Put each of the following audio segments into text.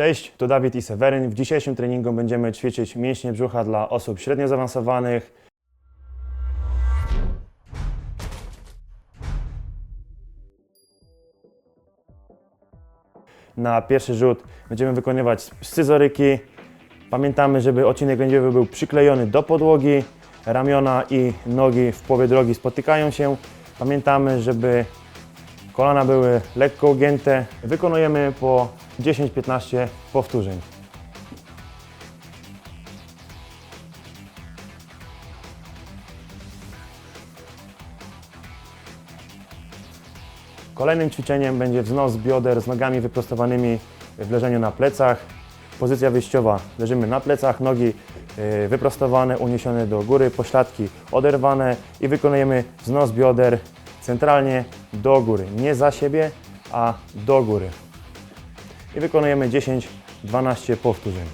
Cześć, tu Dawid i Seweryn. W dzisiejszym treningu będziemy ćwiczyć mięśnie brzucha dla osób średnio zaawansowanych. Na pierwszy rzut będziemy wykonywać scyzoryki. Pamiętamy, żeby odcinek lędźwiowy był przyklejony do podłogi. Ramiona i nogi w połowie drogi spotykają się. Pamiętamy, żeby kolana były lekko ugięte. Wykonujemy po 10-15 powtórzeń. Kolejnym ćwiczeniem będzie wznos bioder z nogami wyprostowanymi w leżeniu na plecach. Pozycja wyjściowa. Leżymy na plecach, nogi y, wyprostowane, uniesione do góry, pośladki oderwane i wykonujemy wznos bioder centralnie do góry. Nie za siebie, a do góry. I wykonujemy 10-12 powtórzeń.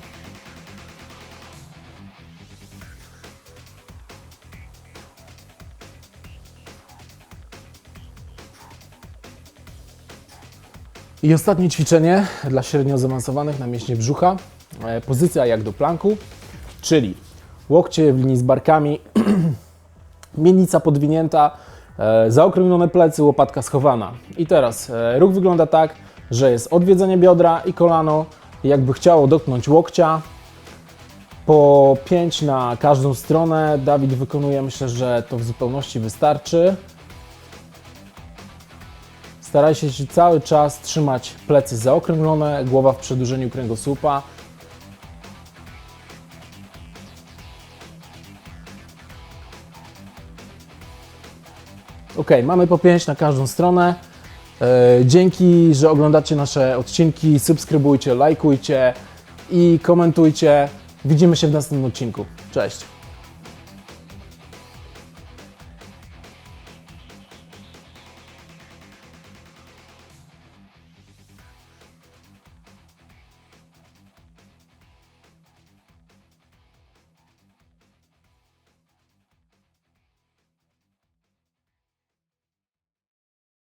I ostatnie ćwiczenie dla średnio zaawansowanych na mięśnie brzucha. E, Pozycja jak do planku, czyli łokcie w linii z barkami, miednica podwinięta, e, zaokrąglone plecy, łopatka schowana. I teraz e, ruch wygląda tak, że jest odwiedzenie biodra i kolano jakby chciało dotknąć łokcia. Po 5 na każdą stronę. Dawid wykonuje, myślę, że to w zupełności wystarczy. Starajcie się cały czas trzymać plecy zaokrąglone, głowa w przedłużeniu kręgosłupa. Ok, mamy po 5 na każdą stronę. E, Dzięki, że oglądacie nasze odcinki. Subskrybujcie, lajkujcie i komentujcie. Widzimy się w następnym odcinku. Cześć!